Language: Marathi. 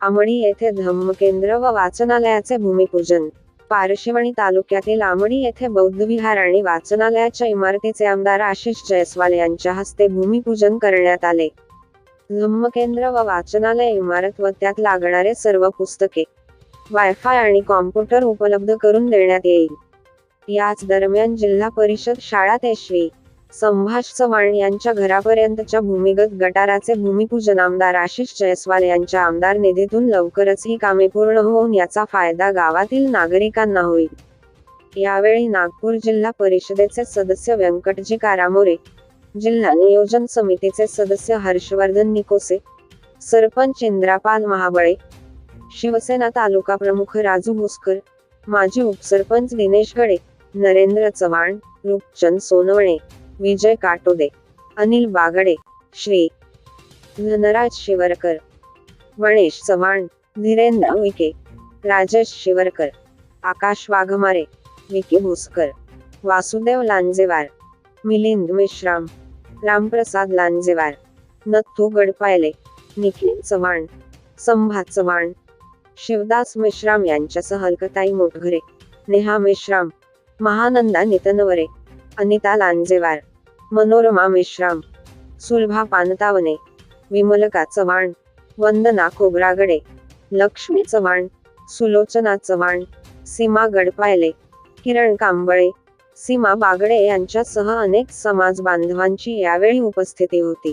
आमणी येथे धम्मकेंद्र व वाचनालयाचे भूमिपूजन. पारशिवणी तालुक्यातील आमणी येथे बौद्धविहार आणि वाचनालयाच्या इमारतीचे आमदार आशिष जयस्वाल यांच्या हस्ते भूमिपूजन करण्यात आले. धम्मकेंद्र व वाचनालय इमारत व त्यात लागणारे सर्व पुस्तके वायफाय आणि कॉम्प्युटर उपलब्ध करून देण्यात येईल. याच दरम्यान जिल्हा परिषद शाळा तेशवी संभाष चव्हाण यांच्या घरापर्यंतच्या भूमिगत गटाराचे भूमिपूजन आमदार आशिष जयस्वाल यांच्या आमदार निधीतून लवकरच ही कामे पूर्ण होऊन याचा फायदा गावातील नागरिकांना होईल. यावेळी नागपूर जिल्हा परिषदेचे सदस्य व्यंकटजी कारामोरे जिल्हा नियोजन समितीचे सदस्य हर्षवर्धन निकोसे सरपंच इंद्रापाल महाबळे शिवसेना तालुका प्रमुख राजू भोसकर माजी उपसरपंच दिनेश गडे नरेंद्र चव्हाण रूपचंद सोनवणे विजय काटोदे अनिल बागडे श्री धनराज शिवरकर गणेश चव्हाण धीरेंद्र विके राजेश शिवरकर आकाश वाघमारे विकी भोसकर वासुदेव लांजेवार मिलिंद मेश्राम रामप्रसाद लांजेवार नथू गडपायले निखिल चव्हाण संभा चव्हाण शिवदास मेश्राम यांच्यासह हलकताई मोटघरे नेहा मेश्राम महानंदा नितनवरे अनिता लांजेवार मनोरमा मेश्राम सुलभा पानतावने. विमलका चव्हाण वंदना खोब्रागडे. लक्ष्मी चव्हाण. सुलोचना चव्हाण. सीमा गडपायले. किरण कांबळे. सीमा बागडे यांच्यासह अनेक समाज बांधवांची यावेळी उपस्थिती होती.